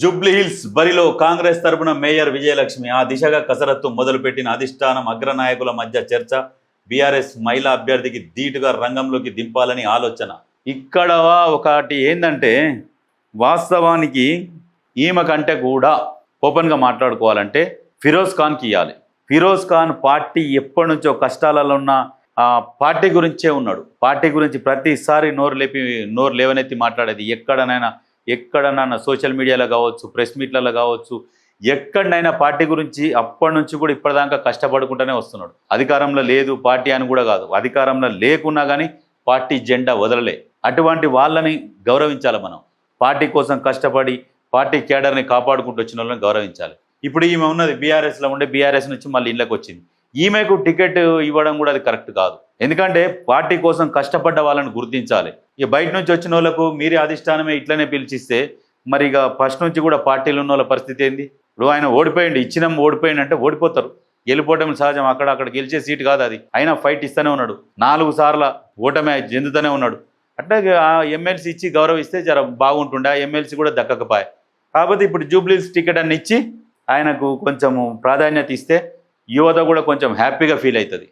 జూబ్లీహిల్స్ బరిలో కాంగ్రెస్ తరపున మేయర్ విజయలక్ష్మి. ఆ దిశగా కసరత్తు మొదలుపెట్టిన అధిష్టానం అగ్రనాయకుల మధ్య చర్చ. బీఆర్ఎస్ మహిళా అభ్యర్థికి ధీటుగా రంగంలోకి దింపాలని ఆలోచన. ఇక్కడ ఒకటి ఏంటంటే వాస్తవానికి ఈమె కంటే కూడా ఓపెన్గా మాట్లాడుకోవాలంటే ఫిరోజ్ ఖాన్కి ఇవ్వాలి ఫిరోజ్ ఖాన్ పార్టీ ఎప్పటి నుంచో కష్టాలలో ఉన్న ఆ పార్టీ గురించే ఉన్నాడు. పార్టీ గురించి ప్రతిసారి నోరు లేపి నోరు లేవనెత్తి మాట్లాడేది ఎక్కడనైనా ఎక్కడనన్నా సోషల్ మీడియాలో కావచ్చు ప్రెస్ మీట్లలో కావచ్చు ఎక్కడనైనా పార్టీ గురించి అప్పటి నుంచి కూడా ఇప్పటిదాకా కష్టపడుకుంటూనే వస్తున్నాడు. అధికారంలో లేదు పార్టీ అని కూడా కాదు. అధికారంలో లేకున్నా కానీ పార్టీ జెండా వదలలే. అటువంటి వాళ్ళని గౌరవించాలి మనం. పార్టీ కోసం కష్టపడి పార్టీ కేడర్ని కాపాడుకుంటూ వచ్చిన వాళ్ళని గౌరవించాలి. ఇప్పుడు ఈమె ఉన్నది బీఆర్ఎస్లో ఉండే బీఆర్ఎస్ నుంచి మళ్ళీ ఇళ్ళకి వచ్చింది. ఈమెకు టికెట్ ఇవ్వడం కూడా అది కరెక్ట్ కాదు. ఎందుకంటే పార్టీ కోసం కష్టపడ్డ వాళ్ళని గుర్తించాలి. ఇక బయట నుంచి వచ్చిన వాళ్ళకు మీరే అధిష్టానమే ఇట్లనే పిలిచిస్తే మరి ఇక ఫస్ట్ నుంచి కూడా పార్టీలు ఉన్న వాళ్ళ పరిస్థితి ఏంది? ఇప్పుడు ఆయన ఓడిపోయింది ఇచ్చినాం ఓడిపోయింది అంటే ఓడిపోతారు. గెలిపోవడం సహజం అక్కడ అక్కడ గెలిచే సీట్ కాదు అది. అయినా ఫైట్ ఇస్తూనే ఉన్నాడు. నాలుగు సార్ల ఓటమి చెందుతూనే ఉన్నాడు. అట్లా ఆ ఎమ్మెల్సీ ఇచ్చి గౌరవిస్తే జర బాగుంటుండే ఆ ఎమ్మెల్సీ కూడా దక్కకపోయే. కాకపోతే ఇప్పుడు జూబ్లీస్ టికెట్ అని ఇచ్చి ఆయనకు కొంచెం ప్రాధాన్యత ఇస్తే యువత కూడా కొంచెం హ్యాపీగా ఫీల్ అవుతుంది.